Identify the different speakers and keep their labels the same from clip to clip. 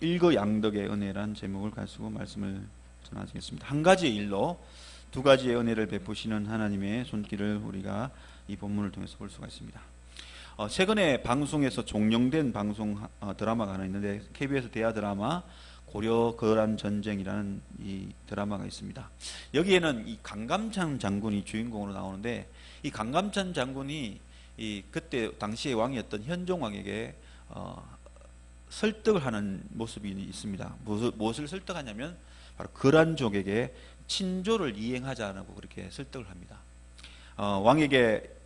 Speaker 1: 일거양덕의 은혜란 제목을 가지고 말씀을 전하겠습니다. 한 가지의 일로 두 가지의 은혜를 베푸시는 하나님의 손길을 우리가 이 본문을 통해서 볼 수가 있습니다. 어, 최근에 방송에서 종영된 방송 어, 드라마가 하나 있는데 KBS 대하 드라마 고려 거란 전쟁이라는 이 드라마가 있습니다. 여기에는 이 강감찬 장군이 주인공으로 나오는데 이 강감찬 장군이 이 그때 당시의 왕이었던 현종 왕에게 어, 설득을 하는 모습이 있습니다. 무엇을, 설득하냐면 바로 거란족에게 친조를 이행하자고 그렇게 설득을 합니다. 어, 왕에게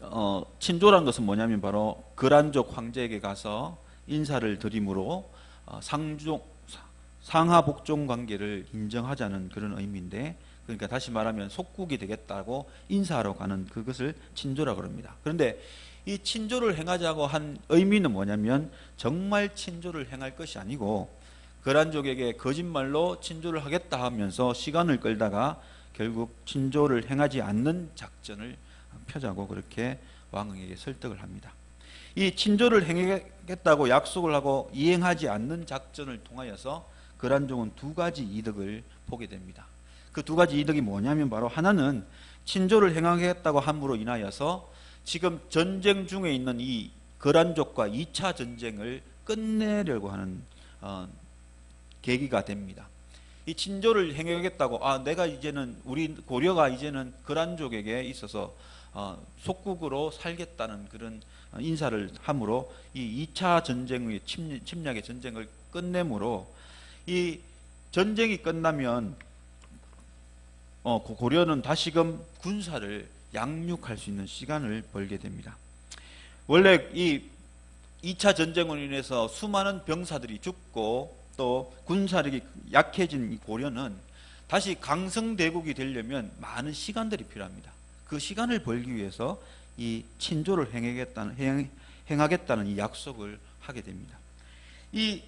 Speaker 1: 어, 친조란 것은 뭐냐면 바로 거란족 황제에게 가서 인사를 드림으로 어, 상종 상하 복종 관계를 인정하자는 그런 의미인데 그러니까 다시 말하면 속국이 되겠다고 인사하러 가는 그것을 친조라 그럽니다. 그런데 이 친조를 행하자고 한 의미는 뭐냐면 정말 친조를 행할 것이 아니고 거란족에게 거짓말로 친조를 하겠다 하면서 시간을 끌다가 결국 친조를 행하지 않는 작전을 펴자고 그렇게 왕에게 설득을 합니다. 이 친조를 행하겠다고 약속을 하고 이행하지 않는 작전을 통하여서 거란족은 두 가지 이득을 보게 됩니다. 그 두 가지 이득이 뭐냐면 바로 하나는 친조를 행하겠다고 함으로 인하여서 지금 전쟁 중에 있는 이 거란족과 2차 전쟁을 끝내려고 하는 어, 계기가 됩니다. 이 친조를 행하겠다고 아 내가 이제는 우리 고려가 이제는 거란족에게 있어서 어, 속국으로 살겠다는 그런 인사를 함으로 이 2차 전쟁의 침략의 전쟁을 끝내므로 이 전쟁이 끝나면 어, 고려는 다시금 군사를 양육할 수 있는 시간을 벌게 됩니다. 원래 이 2차 전쟁으로 인해서 수많은 병사들이 죽고 또 군사력이 약해진 이 고려는 다시 강성대국이 되려면 많은 시간들이 필요합니다. 그 시간을 벌기 위해서 이 친조를 행하겠다는, 행, 행하겠다는 이 약속을 하게 됩니다. 이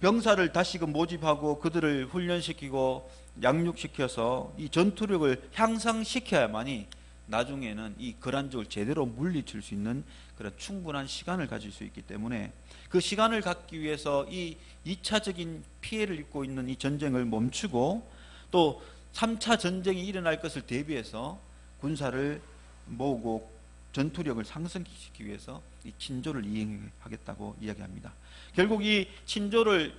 Speaker 1: 병사를 다시금 모집하고 그들을 훈련시키고 양육시켜서 이 전투력을 향상시켜야만이 나중에는 이 거란족을 제대로 물리칠 수 있는 그런 충분한 시간을 가질 수 있기 때문에 그 시간을 갖기 위해서 이 2차적인 피해를 입고 있는 이 전쟁을 멈추고 또 3차 전쟁이 일어날 것을 대비해서 군사를 모으고 전투력을 상승시키기 위해서 이 친조를 이행하겠다고 이야기합니다. 결국 이 친조를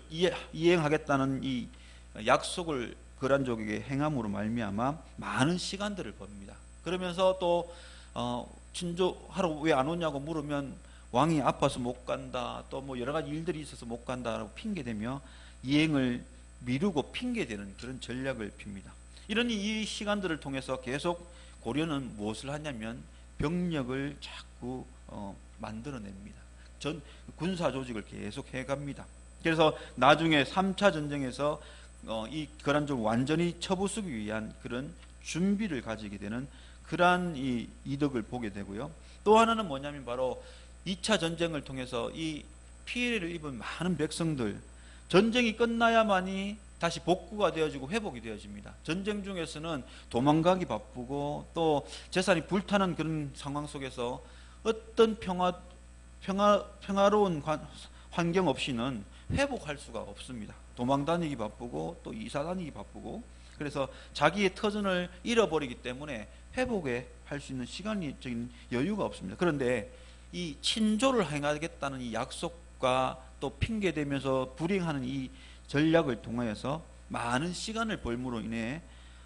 Speaker 1: 이행하겠다는 이 약속을 거란족에게 행함으로 말미암아 많은 시간들을 법니다. 그러면서 또 어, 친조하러 왜 안 오냐고 물으면 왕이 아파서 못 간다 또 뭐 여러 가지 일들이 있어서 못 간다라고 핑계대며 이행을 미루고 핑계대는 그런 전략을 핍니다. 이런 이 시간들을 통해서 계속 고려는 무엇을 하냐면 병력을 자꾸 어, 만들어냅니다. 전 군사 조직을 계속 해갑니다. 그래서 나중에 3차 전쟁에서 어, 이 거란족 완전히 쳐부수기 위한 그런 준비를 가지게 되는 그러한 이 이득을 보게 되고요. 또 하나는 뭐냐면 바로 2차 전쟁을 통해서 이 피해를 입은 많은 백성들 전쟁이 끝나야만이 다시 복구가 되어지고 회복이 되어집니다. 전쟁 중에서는 도망가기 바쁘고 또 재산이 불타는 그런 상황 속에서 어떤 평화 평화 평화로운 환경 없이는 회복할 수가 없습니다. 도망 다니기 바쁘고 또 이사 다니기 바쁘고 그래서 자기의 터전을 잃어버리기 때문에 회복에 할 수 있는 시간적인 여유가 없습니다. 그런데 이 친조를 행하겠다는 이 약속과 또 핑계 대면서 불행하는 이 전략을 통하여서 많은 시간을 벌므로 인해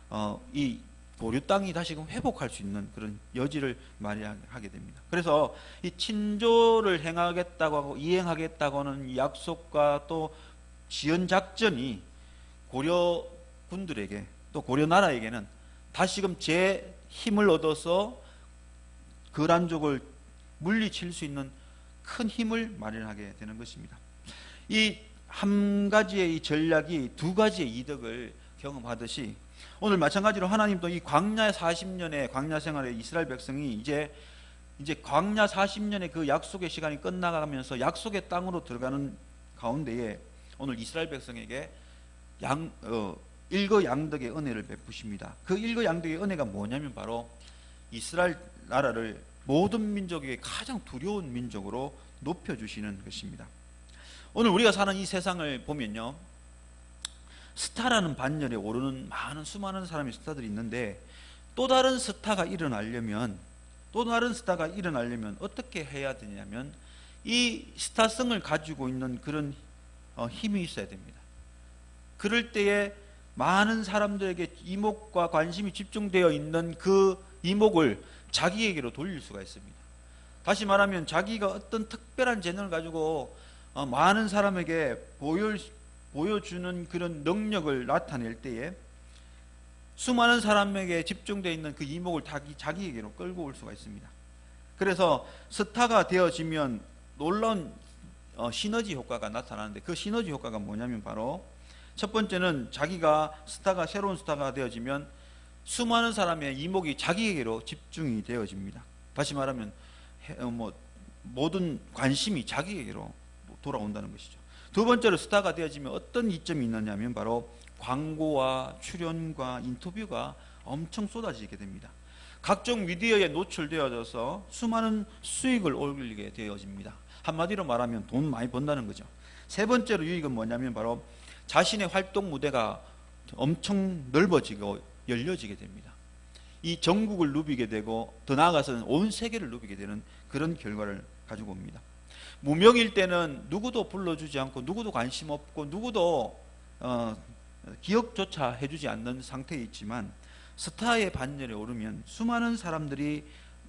Speaker 1: 어, 이 고려 땅이 다시금 회복할 수 있는 그런 여지를 마련하게 됩니다. 그래서 이 친조를 행하겠다고 하고 이행하겠다고 하는 약속과 또 지연 작전이 고려 군들에게 또 고려 나라에게는 다시금 제 힘을 얻어서 거란족을 물리칠 수 있는 큰 힘을 마련하게 되는 것입니다. 이 한 가지의 이 전략이 두 가지의 이득을 경험하듯이 오늘 마찬가지로 하나님도 이 광야 40년의 광야 생활에 이스라엘 백성이 이제 이제 광야 40년의 그 약속의 시간이 끝나가면서 약속의 땅으로 들어가는 가운데에 오늘 이스라엘 백성에게 양 어, 일거양득의 은혜를 베푸십니다. 그 일거양득의 은혜가 뭐냐면 바로 이스라엘 나라를 모든 민족에게 가장 두려운 민족으로 높여주시는 것입니다. 오늘 우리가 사는 이 세상을 보면요. 스타라는 반열에 오르는 많은 수많은 사람의 스타들이 있는데 또 다른 스타가 일어나려면 또 다른 스타가 일어나려면 어떻게 해야 되냐면 이 스타성을 가지고 있는 그런 어, 힘이 있어야 됩니다. 그럴 때에 많은 사람들에게 이목과 관심이 집중되어 있는 그 이목을 자기에게로 돌릴 수가 있습니다. 다시 말하면 자기가 어떤 특별한 재능을 가지고 어, 많은 사람에게 보여, 보여주는 그런 능력을 나타낼 때에 수많은 사람에게 집중되어 있는 그 이목을 자기, 자기에게로 끌고 올 수가 있습니다. 그래서 스타가 되어지면 놀라운 어, 시너지 효과가 나타나는데 그 시너지 효과가 뭐냐면 바로 첫 번째는 자기가 스타가 새로운 스타가 되어지면 수많은 사람의 이목이 자기에게로 집중이 되어집니다. 다시 말하면 해- 어, 뭐 모든 관심이 자기에게로 돌아온다는 것이죠. 두 번째로 스타가 되어지면 어떤 이점이 있느냐면 바로 광고와 출연과 인터뷰가 엄청 쏟아지게 됩니다. 각종 미디어에 노출되어져서 수많은 수익을 올리게 되어집니다. 한마디로 말하면 돈 많이 번다는 거죠. 세 번째로 유익은 뭐냐면 바로 자신의 활동 무대가 엄청 넓어지고 열려지게 됩니다. 이 전국을 누비게 되고 더 나아가서는 온 세계를 누비게 되는 그런 결과를 가지고 옵니다. 무명일 때는 누구도 불러주지 않고 누구도 관심 없고 누구도 어, 기억조차 해주지 않는 상태에 있지만 스타의 반열에 오르면 수많은 사람들이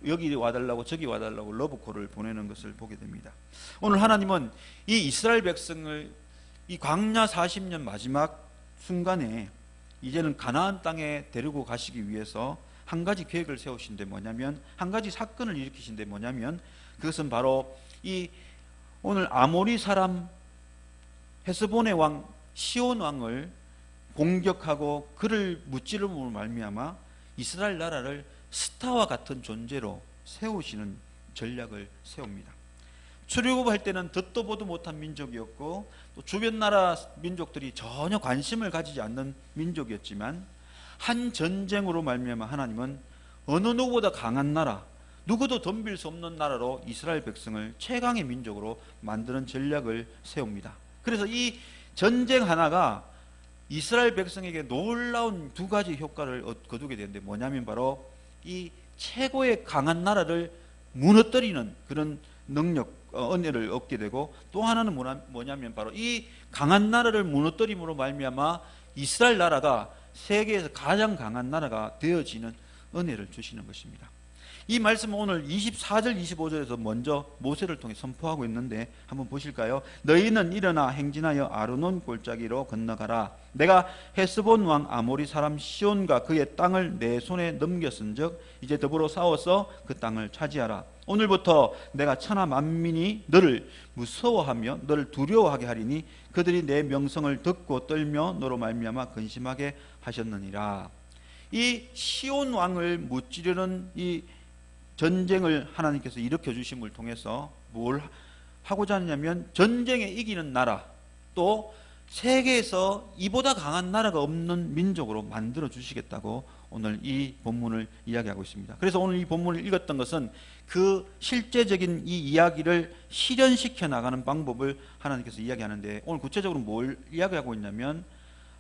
Speaker 1: 여기 와달라고 저기 와달라고 러브콜을 보내는 것을 보게 됩니다. 오늘 하나님은 이 이스라엘 백성을 이 광야 40년 마지막 순간에 이제는 가나안 땅에 데리고 가시기 위해서 한 가지 계획을 세우신데 뭐냐면 한 가지 사건을 일으키신데 뭐냐면 그것은 바로 이 오늘 아모리 사람 헤스본의 왕 시온 왕을 공격하고 그를 무찌름으로 말미암아 이스라엘 나라를 스타와 같은 존재로 세우시는 전략을 세웁니다. 출애굽할 때는 듣도 보도 못한 민족이었고 또 주변 나라 민족들이 전혀 관심을 가지지 않는 민족이었지만 한 전쟁으로 말미암아 하나님은 어느 누구보다 강한 나라 누구도 덤빌 수 없는 나라로 이스라엘 백성을 최강의 민족으로 만드는 전략을 세웁니다. 그래서 이 전쟁 하나가 이스라엘 백성에게 놀라운 두 가지 효과를 얻- 거두게 되는데 뭐냐면 바로 이 최고의 강한 나라를 무너뜨리는 그런 능력, 어, 은혜를 얻게 되고 또 하나는 뭐냐- 뭐냐면 바로 이 강한 나라를 무너뜨림으로 말미암아 이스라엘 나라가 세계에서 가장 강한 나라가 되어지는 은혜를 주시는 것입니다. 이 말씀은 오늘 24절 25절에서 먼저 모세를 통해 선포하고 있는데 한번 보실까요? 너희는 일어나 행진하여 아르논 골짜기로 건너가라. 내가 헤스본 왕 아모리 사람 시온과 그의 땅을 내 손에 넘겼은즉 이제 더불어 싸워서 그 땅을 차지하라. 오늘부터 내가 천하 만민이 너를 무서워하며 너를 두려워하게 하리니 그들이 내 명성을 듣고 떨며 너로 말미암아 근심하게 하셨느니라. 이 시온 왕을 무찌르는 이 전쟁을 하나님께서 일으켜 주심을 통해서 뭘 하고자 하냐면 전쟁에 이기는 나라 또 세계에서 이보다 강한 나라가 없는 민족으로 만들어 주시겠다고 오늘 이 본문을 이야기하고 있습니다. 그래서 오늘 이 본문을 읽었던 것은 그 실제적인 이 이야기를 실현시켜 나가는 방법을 하나님께서 이야기하는데 오늘 구체적으로 뭘 이야기하고 있냐면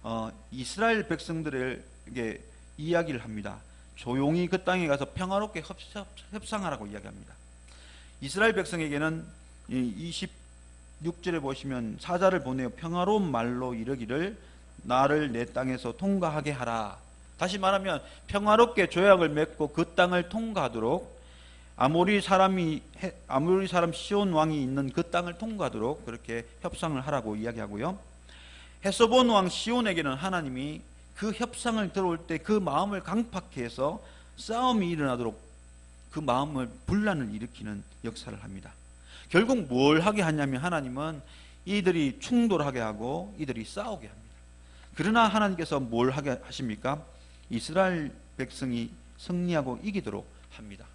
Speaker 1: 어, 이스라엘 백성들에게 이야기를 합니다. 조용히 그 땅에 가서 평화롭게 협- 협상하라고 이야기합니다. 이스라엘 백성에게는 이 26절에 보시면 사자를 보내어 평화로운 말로 이르기를 나를 내 땅에서 통과하게 하라. 다시 말하면 평화롭게 조약을 맺고 그 땅을 통과하도록 아모리 사람이 해- 아모리 사람 시온 왕이 있는 그 땅을 통과하도록 그렇게 협상을 하라고 이야기하고요. 헤서본 왕 시온에게는 하나님이 그 협상을 들어올 때 그 마음을 강팍해 해서 싸움이 일어나도록 그 마음을 분란을 일으키는 역사를 합니다. 결국 뭘 하게 하냐면 하나님은 이들이 충돌하게 하고 이들이 싸우게 합니다. 그러나 하나님께서 뭘 하게 하십니까? 이스라엘 백성이 승리하고 이기도록 합니다.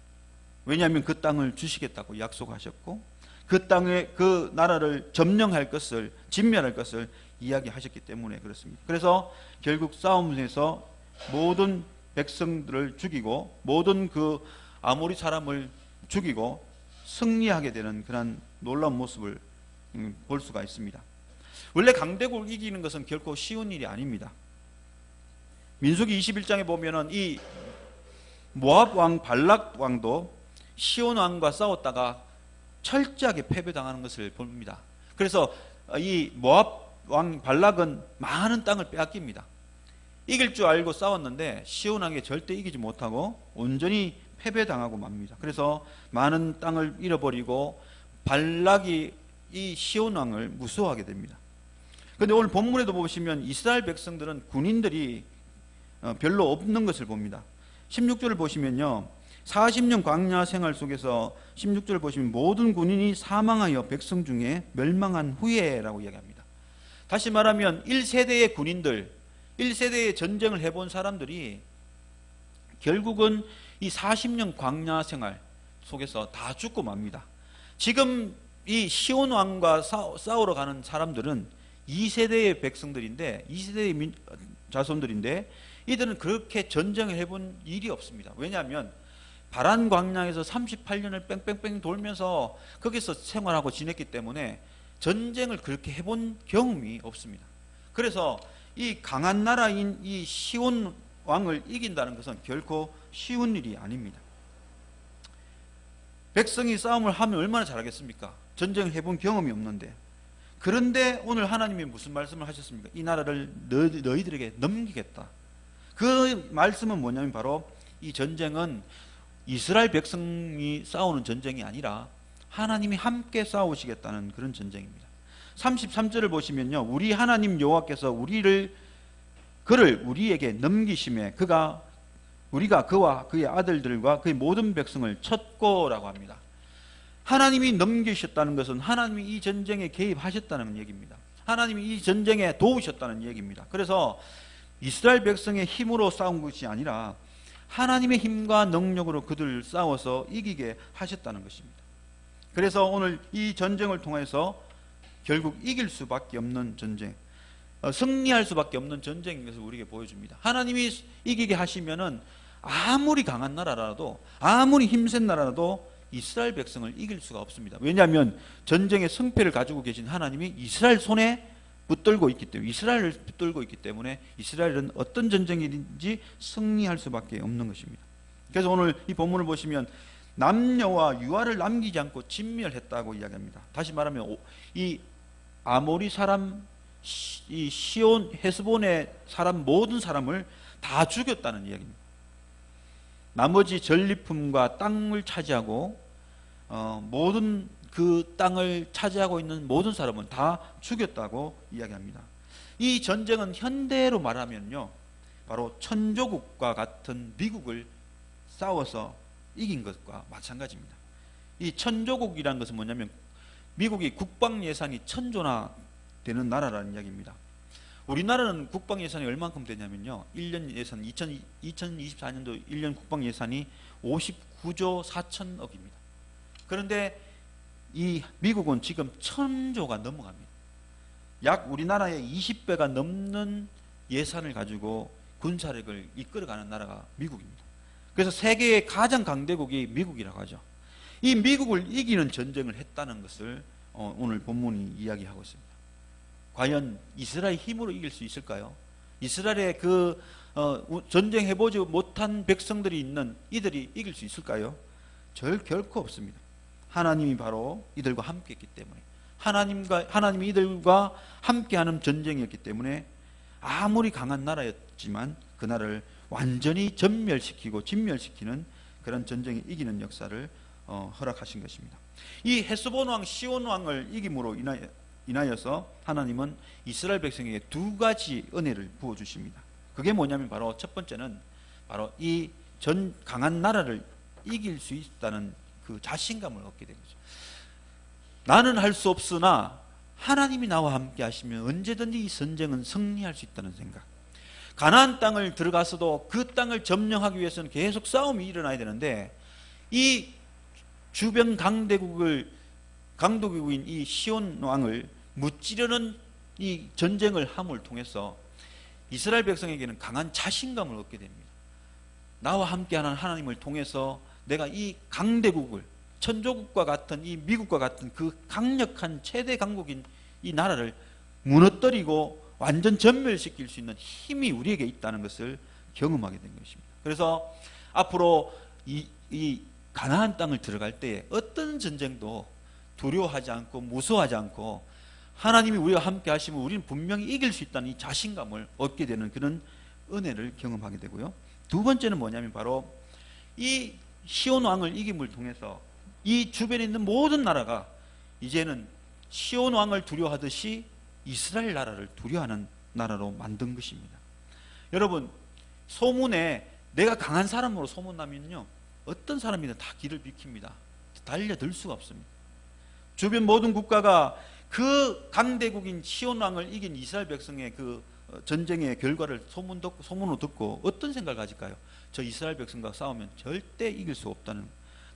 Speaker 1: 왜냐하면 그 땅을 주시겠다고 약속하셨고 그 땅에 그 나라를 점령할 것을 진멸할 것을 이야기하셨기 때문에 그렇습니다. 그래서 결국 싸움에서 모든 백성들을 죽이고 모든 그 아모리 사람을 죽이고 승리하게 되는 그런 놀라운 모습을 음, 볼 수가 있습니다. 원래 강대국을 이기는 것은 결코 쉬운 일이 아닙니다. 민수기 21장에 보면은 이 모압 왕 발락 왕도 시온 왕과 싸웠다가 철저하게 패배당하는 것을 봅니다. 그래서 이 모압 왕 발락은 많은 땅을 빼앗깁니다. 이길 줄 알고 싸웠는데 시온 왕에 절대 이기지 못하고 온전히 패배당하고 맙니다. 그래서 많은 땅을 잃어버리고 발락이 이 시온 왕을 무서워하게 됩니다. 그런데 오늘 본문에도 보시면 이스라엘 백성들은 군인들이 어, 별로 없는 것을 봅니다. 16절을 보시면요. 40년 광야 생활 속에서 16절을 보시면 모든 군인이 사망하여 백성 중에 멸망한 후에라고 이야기합니다. 다시 말하면 1세대의 군인들, 1세대의 전쟁을 해본 사람들이 결국은 이 40년 광야 생활 속에서 다 죽고 맙니다. 지금 이 시온 왕과 싸우러 가는 사람들은 2세대의 백성들인데 2세대의 자손들인데 이들은 그렇게 전쟁을 해본 일이 없습니다. 왜냐하면 바란 광양에서 38년을 뺑뺑뺑 돌면서 거기서 생활하고 지냈기 때문에 전쟁을 그렇게 해본 경험이 없습니다. 그래서 이 강한 나라인 이 시온 왕을 이긴다는 것은 결코 쉬운 일이 아닙니다. 백성이 싸움을 하면 얼마나 잘하겠습니까? 전쟁을 해본 경험이 없는데. 그런데 오늘 하나님이 무슨 말씀을 하셨습니까? 이 나라를 너희 들에게 넘기겠다. 그 말씀은 뭐냐면 바로 이 전쟁은 이스라엘 백성이 싸우는 전쟁이 아니라 하나님이 함께 싸우시겠다는 그런 전쟁입니다. 33절을 보시면요. 우리 하나님 여호와께서 우리를 그를 우리에게 넘기심에 그가 우리가 그와 그의 아들들과 그의 모든 백성을 쳤고라고 합니다. 하나님이 넘기셨다는 것은 하나님이 이 전쟁에 개입하셨다는 얘기입니다. 하나님이 이 전쟁에 도우셨다는 얘기입니다. 그래서 이스라엘 백성의 힘으로 싸운 것이 아니라 하나님의 힘과 능력으로 그들을 싸워서 이기게 하셨다는 것입니다. 그래서 오늘 이 전쟁을 통해서 결국 이길 수밖에 없는 전쟁, 어, 승리할 수밖에 없는 전쟁인 것을 우리에게 보여줍니다. 하나님이 이기게 하시면은 아무리 강한 나라라도 아무리 힘센 나라라도 이스라엘 백성을 이길 수가 없습니다. 왜냐하면 전쟁의 승패를 가지고 계신 하나님이 이스라엘 손에 붙들고 있기 때문에 이스라엘을 붙들고 있기 때문에 이스라엘은 어떤 전쟁이든지 승리할 수밖에 없는 것입니다. 그래서 오늘 이 본문을 보시면 남녀와 유아를 남기지 않고 진멸했다고 이야기합니다. 다시 말하면 이 아모리 사람 이 시온 헤스본의 사람 모든 사람을 다 죽였다는 이야기입니다. 나머지 전리품과 땅을 차지하고 어, 모든 그 땅을 차지하고 있는 모든 사람은 다 죽였다고 이야기합니다. 이 전쟁은 현대로 말하면요. 바로 천조국과 같은 미국을 싸워서 이긴 것과 마찬가지입니다. 이 천조국이라는 것은 뭐냐면 미국이 국방 예산이 천조나 되는 나라라는 이야기입니다. 우리나라는 국방 예산이 얼만큼 되냐면요. 1년 예산 2000, 2024년도 1년 국방 예산이 59조 4천억입니다. 그런데 이 미국은 지금 천조가 넘어갑니다. 약 우리나라의 20배가 넘는 예산을 가지고 군사력을 이끌어가는 나라가 미국입니다. 그래서 세계의 가장 강대국이 미국이라고 하죠. 이 미국을 이기는 전쟁을 했다는 것을 어, 오늘 본문이 이야기하고 있습니다. 과연 이스라엘 힘으로 이길 수 있을까요? 이스라엘의 그 어, 전쟁 해보지 못한 백성들이 있는 이들이 이길 수 있을까요? 절 결코 없습니다. 하나님이 바로 이들과 함께했기 때문에 하나님과 하나님이 이들과 함께하는 전쟁이었기 때문에 아무리 강한 나라였지만 그 나라를 완전히 전멸시키고 진멸시키는 그런 전쟁에 이기는 역사를 어, 허락하신 것입니다. 이 헤스본 왕 시온 왕을 이김으로 인하여, 인하여 서 하나님은 이스라엘 백성에게 두 가지 은혜를 부어 주십니다. 그게 뭐냐면 바로 첫 번째는 바로 이 전 강한 나라를 이길 수 있다는 그 자신감을 얻게 된 거죠. 나는 할 수 없으나 하나님이 나와 함께 하시면 언제든지 이 전쟁은 승리할 수 있다는 생각. 가나안 땅을 들어가서도 그 땅을 점령하기 위해서는 계속 싸움이 일어나야 되는데 이 주변 강대국을 강도국인 이 시온 왕을 무찌르는 이 전쟁을 함을 통해서 이스라엘 백성에게는 강한 자신감을 얻게 됩니다. 나와 함께하는 하나님을 통해서 내가 이 강대국을 천조국과 같은 이 미국과 같은 그 강력한 최대 강국인 이 나라를 무너뜨리고 완전 전멸시킬 수 있는 힘이 우리에게 있다는 것을 경험하게 된 것입니다. 그래서 앞으로 이, 이 가나안 땅을 들어갈 때에 어떤 전쟁도 두려워하지 않고 무서워하지 않고 하나님이 우리와 함께 하시면 우리는 분명히 이길 수 있다는 이 자신감을 얻게 되는 그런 은혜를 경험하게 되고요. 두 번째는 뭐냐면 바로 이 시온 왕을 이김을 통해서 이 주변에 있는 모든 나라가 이제는 시온 왕을 두려워하듯이 이스라엘 나라를 두려워하는 나라로 만든 것입니다. 여러분 소문에 내가 강한 사람으로 소문나면요 어떤 사람이든 다 길을 비킵니다. 달려들 수가 없습니다. 주변 모든 국가가 그 강대국인 시온 왕을 이긴 이스라엘 백성의 그 어, 전쟁의 결과를 소문 듣고 소문으로 듣고 어떤 생각을 가질까요? 저 이스라엘 백성과 싸우면 절대 이길 수 없다는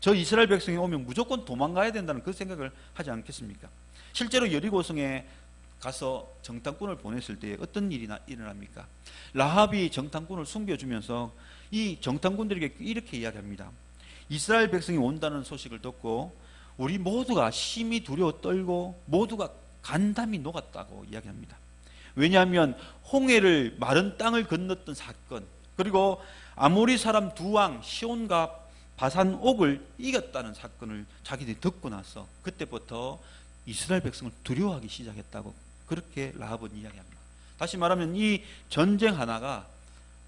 Speaker 1: 저 이스라엘 백성이 오면 무조건 도망가야 된다는 그 생각을 하지 않겠습니까? 실제로 여리고성에 가서 정탐꾼을 보냈을 때 어떤 일이 나- 일어납니까? 라합이 정탐꾼을 숨겨주면서 이 정탐꾼들에게 이렇게 이야기합니다. 이스라엘 백성이 온다는 소식을 듣고 우리 모두가 심히 두려워 떨고 모두가 간담이 녹았다고 이야기합니다. 왜냐하면 홍해를 마른 땅을 건넜던 사건 그리고 아모리 사람 두 왕 시온과 바산 옥을 이겼다는 사건을 자기들이 듣고 나서 그때부터 이스라엘 백성을 두려워하기 시작했다고 그렇게 라합은 이야기합니다. 다시 말하면 이 전쟁 하나가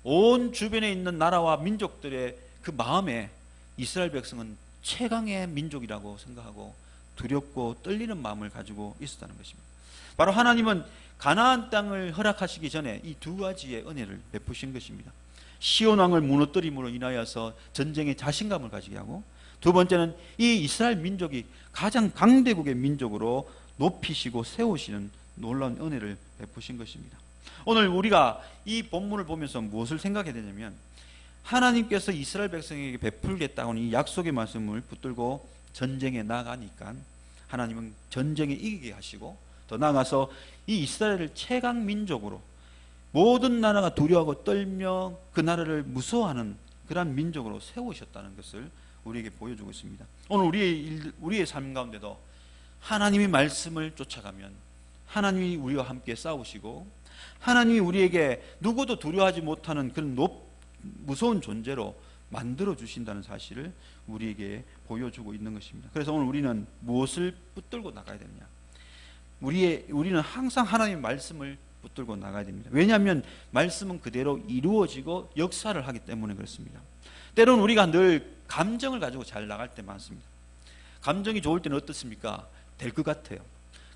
Speaker 1: 온 주변에 있는 나라와 민족들의 그 마음에 이스라엘 백성은 최강의 민족이라고 생각하고 두렵고 떨리는 마음을 가지고 있었다는 것입니다. 바로 하나님은 가나안 땅을 허락하시기 전에 이 두 가지의 은혜를 베푸신 것입니다. 시온 왕을 무너뜨림으로 인하여서 전쟁에 자신감을 가지게 하고 두 번째는 이 이스라엘 민족이 가장 강대국의 민족으로 높이시고 세우시는 놀라운 은혜를 베푸신 것입니다. 오늘 우리가 이 본문을 보면서 무엇을 생각해야 되냐면 하나님께서 이스라엘 백성에게 베풀겠다고 하는 이 약속의 말씀을 붙들고 전쟁에 나가니까 하나님은 전쟁에 이기게 하시고 더 나아가서 이 이스라엘을 최강 민족으로 모든 나라가 두려워하고 떨며 그 나라를 무서워하는 그러한 민족으로 세우셨다는 것을 우리에게 보여주고 있습니다. 오늘 우리의 일, 우리의 삶 가운데도 하나님의 말씀을 쫓아가면 하나님이 우리와 함께 싸우시고 하나님이 우리에게 누구도 두려워하지 못하는 그런 높, 무서운 존재로 만들어 주신다는 사실을 우리에게 보여주고 있는 것입니다. 그래서 오늘 우리는 무엇을 붙들고 나가야 되느냐? 우리의 우리는 항상 하나님의 말씀을 붙들고 나가야 됩니다. 왜냐하면 말씀은 그대로 이루어지고 역사를 하기 때문에 그렇습니다. 때로는 우리가 늘 감정을 가지고 잘 나갈 때 많습니다. 감정이 좋을 때는 어떻습니까? 될 것 같아요.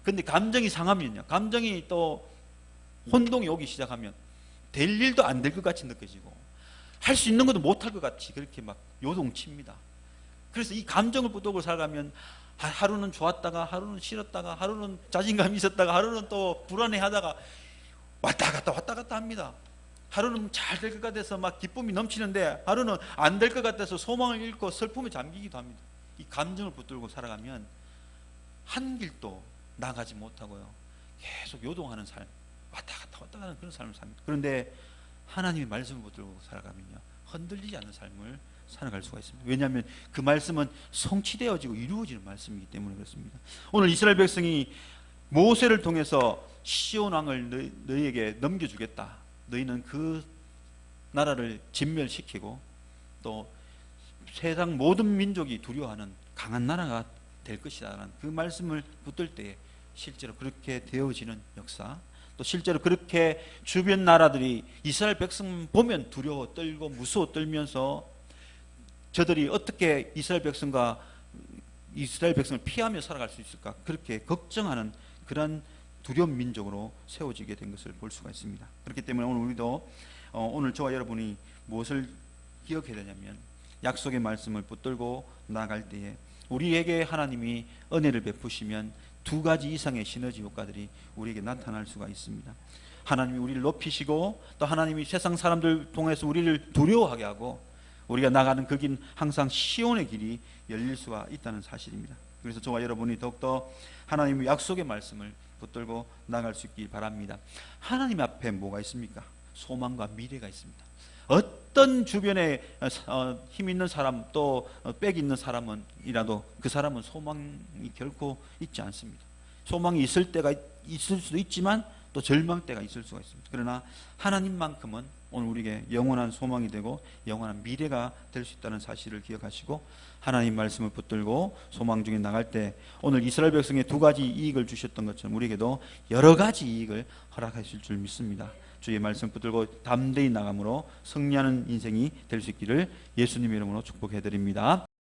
Speaker 1: 근데 감정이 상하면요. 감정이 또 혼동이 오기 시작하면 될 일도 안 될 것 같이 느껴지고 할 수 있는 것도 못 할 것 같이 그렇게 막 요동칩니다. 그래서 이 감정을 붙들고 살아가면 하- 하루는 좋았다가 하루는 싫었다가 하루는 자신감이 있었다가 하루는 또 불안해하다가 왔다 갔다 왔다 갔다 합니다. 하루는 잘 될 것 같아서 막 기쁨이 넘치는데 하루는 안 될 것 같아서 소망을 잃고 슬픔에 잠기기도 합니다. 이 감정을 붙들고 살아가면 한 길도 나가지 못하고요. 계속 요동하는 삶, 왔다 갔다 왔다 가는 그런 삶을 삽니다. 그런데 하나님의 말씀을 붙들고 살아가면요. 흔들리지 않는 삶을 살아갈 수가 있습니다. 왜냐하면 그 말씀은 성취되어지고 이루어지는 말씀이기 때문에 그렇습니다. 오늘 이스라엘 백성이 모세를 통해서 시온 왕을 너희, 너희에게 넘겨주겠다. 너희는 그 나라를 진멸시키고 또 세상 모든 민족이 두려워하는 강한 나라가 될 것이다라는 그 말씀을 붙들 때에 실제로 그렇게 되어지는 역사 또 실제로 그렇게 주변 나라들이 이스라엘 백성 보면 두려워 떨고 무서워 떨면서 저들이 어떻게 이스라엘 백성과 이스라엘 백성을 피하며 살아갈 수 있을까 그렇게 걱정하는 그런 두려운 민족으로 세워지게 된 것을 볼 수가 있습니다. 그렇기 때문에 오늘 우리도 어, 오늘 저와 여러분이 무엇을 기억해야 되냐면 약속의 말씀을 붙들고 나갈 때에 우리에게 하나님이 은혜를 베푸시면 두 가지 이상의 시너지 효과들이 우리에게 나타날 수가 있습니다. 하나님이 우리를 높이시고 또 하나님이 세상 사람들 통해서 우리를 두려워하게 하고 우리가 나가는 그 길 항상 시온의 길이 열릴 수가 있다는 사실입니다. 그래서 저와 여러분이 더욱더 하나님의 약속의 말씀을 붙들고 나갈 수 있길 바랍니다. 하나님 앞에 뭐가 있습니까? 소망과 미래가 있습니다. 어떤 주변에 어, 어, 힘 있는 사람 또 어, 빽 있는 사람은이라도 그 사람은 소망이 결코 있지 않습니다. 소망이 있을 때가 있- 있을 수도 있지만 또 절망 때가 있을 수가 있습니다. 그러나 하나님만큼은 오늘 우리에게 영원한 소망이 되고 영원한 미래가 될 수 있다는 사실을 기억하시고 하나님 말씀을 붙들고 소망 중에 나갈 때 오늘 이스라엘 백성에 두 가지 이익을 주셨던 것처럼 우리에게도 여러 가지 이익을 허락하실 줄 믿습니다. 주의 말씀 붙들고 담대히 나감으로 승리하는 인생이 될 수 있기를 예수님 이름으로 축복해 드립니다.